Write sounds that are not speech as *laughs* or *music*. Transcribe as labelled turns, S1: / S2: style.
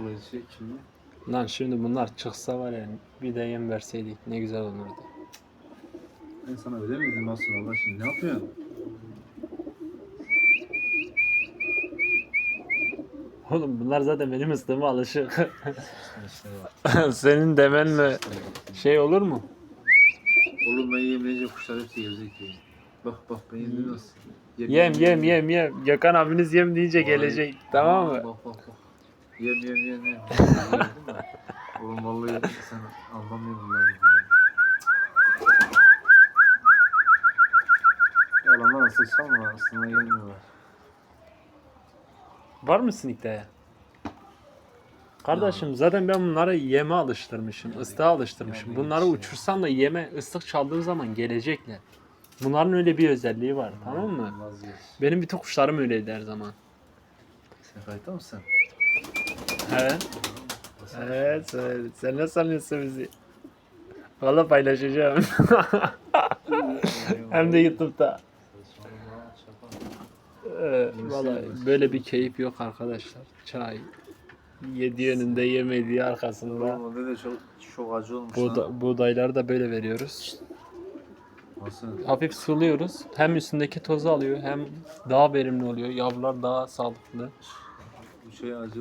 S1: olacak şimdi.
S2: Lan şimdi bunlar çıksa var ya bir de yem verseydik ne güzel olurdu.
S1: Ben sana öyle mi dedim aslında Allah şimdi ne yapıyorsun?
S2: Oğlum bunlar zaten benim ıstığıma alışık. *laughs* Senin demenle şey olur mu?
S1: Oğlum ben yemleyince kuşlar hepsi gelecek ya. Bak bak ben yedim nasıl.
S2: Yem yem yem yem. Gökhan abiniz yem deyince gelecek. Tamam mı?
S1: Bak bak bak. Yem yem yem yem. *laughs* Oğlum vallahi yedim sen anlamıyorsun bunları. Yalandan nasıl çalma aslında gelmiyorlar.
S2: Var mısın iddiaya? Kardeşim zaten ben bunları yeme alıştırmışım. ıslığa alıştırmışım.
S1: Yani
S2: Bunları
S1: hiç-
S2: uçursam da yeme ıslık çaldığım zaman gelecekler. Bunların öyle bir özelliği var tamam mı?
S1: Vazgeç.
S2: Benim bütün kuşlarım öyleydi her zaman.
S1: Sen kayıtta mısın?
S2: Evet. Evet sen, sen ne sanıyorsun bizi? Valla paylaşacağım. *laughs* Hem de YouTube'da. Ee, Valla böyle bir keyif yok arkadaşlar. Çay. Yediği önünde yemediği arkasında.
S1: Normalde de çok, çok acı olmuş
S2: Buğda, buğdayları da böyle veriyoruz.
S1: Nasıl?
S2: Hafif suluyoruz. Hem üstündeki tozu alıyor hem daha verimli oluyor. Yavrular daha sağlıklı.
S1: Bu şey acı